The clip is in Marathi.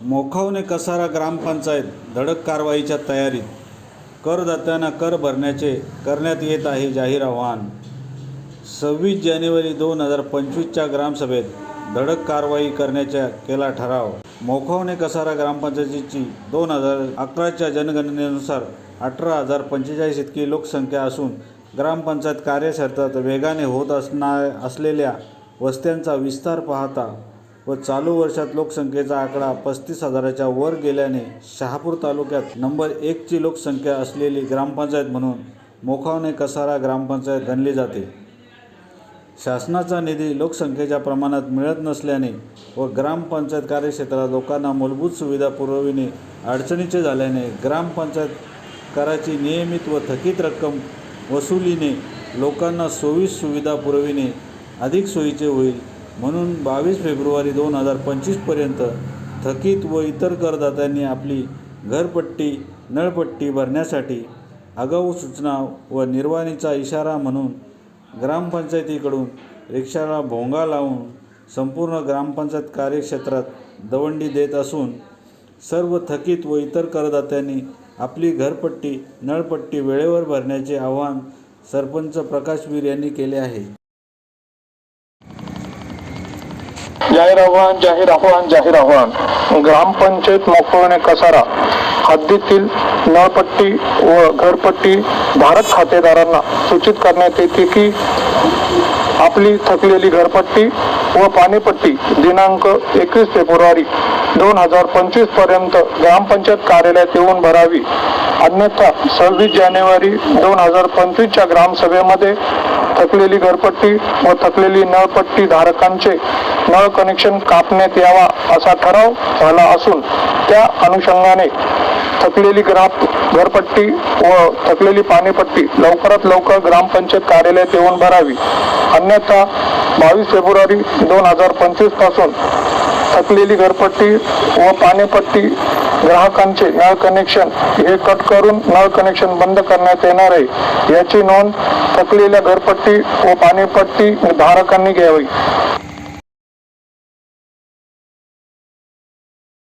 मोखावणे कसारा ग्रामपंचायत धडक कारवाईच्या तयारीत. करदात्यांना कर भरण्याचे करण्यात येत आहे जाहीर आवाहन. सव्वीस जानेवारी दोन हजार पंचवीसच्या ग्रामसभेत धडक कारवाई करण्याचा केला ठराव. मोखावणे कसारा ग्रामपंचायतीची दोन हजार अकराच्या जनगणनेनुसार अठरा हजार पंचेचाळीस इतकी लोकसंख्या असून ग्रामपंचायत कार्यक्षेत्रात वेगाने होत असणार असलेल्या वस्त्यांचा विस्तार पाहता व चालू वर्षात लोकसंख्येचा आकडा पस्तीस हजाराच्या वर गेल्याने शहापूर तालुक्यात नंबर एकची लोकसंख्या असलेली ग्रामपंचायत म्हणून मोखावणे कसारा ग्रामपंचायत गणली जाते. शासनाचा निधी लोकसंख्येच्या प्रमाणात मिळत नसल्याने व ग्रामपंचायत कार्यक्षेत्रात लोकांना मूलभूत सुविधा पुरविणे अडचणीचे झाल्याने ग्रामपंचायत कराची नियमित व थकीत रक्कम वसुलीने लोकांना सोयीस सुविधा पुरविणे अधिक सोयीचे होईल. म्हणून बावीस फेब्रुवारी दोन हजार पंचवीसपर्यंत थकीत व इतर करदात्यांनी आपली घरपट्टी नळपट्टी भरण्यासाठी आगाऊ सूचना व निर्वाणीचा इशारा म्हणून ग्रामपंचायतीकडून रिक्षाला भोंगा लावून संपूर्ण ग्रामपंचायत कार्यक्षेत्रात दवंडी देत असून सर्व थकीत व इतर करदात्यांनी आपली घरपट्टी नळपट्टी वेळेवर भरण्याचे आवाहन सरपंच प्रकाशवीर यांनी केले आहे. जाहीर आव्हान जाहीर आव्हान जाहीर आव्हान ग्रामपंचायत मोकळणे कसारा. हद्दीतील नळपट्टी व घरपट्टी भारत खातेदारांना सूचित करण्यात येते की आपली थकलेली घरपट्टी व पाणीपट्टी दिनांक एकवीस फेब्रुवारी दोन हजार पंचवीसपर्यंत ग्रामपंचायत कार्यालयात येऊन भरावी. अन्यथा सव्वीस जानेवारी दोन हजार पंचवीसच्या ग्रामसभेमध्ये थकलेली घरपट्टी व थकलेली नळपट्टी धारकांचे नळ कनेक्शन कापण्यात यावा असा ठराव झाला असून त्या अनुषंगाने थकलेली ग्राम घरपट्टी व थकलेली पाणीपट्टी लवकरात लवकर ग्रामपंचायत कार्यालयात येऊन भरावी. अन्यथा बावीस फेब्रुवारी दोन हजार पंचवीसपासून थकलेली घरपट्टी व पाणीपट्टी ग्राहकांचे नळ कनेक्शन हे कट करून नळ कनेक्शन बंद करण्यात येणार आहे. याची नोंद थकलेल्या घरपट्टी व पाणीपट्टी धारकांनी घ्यावी.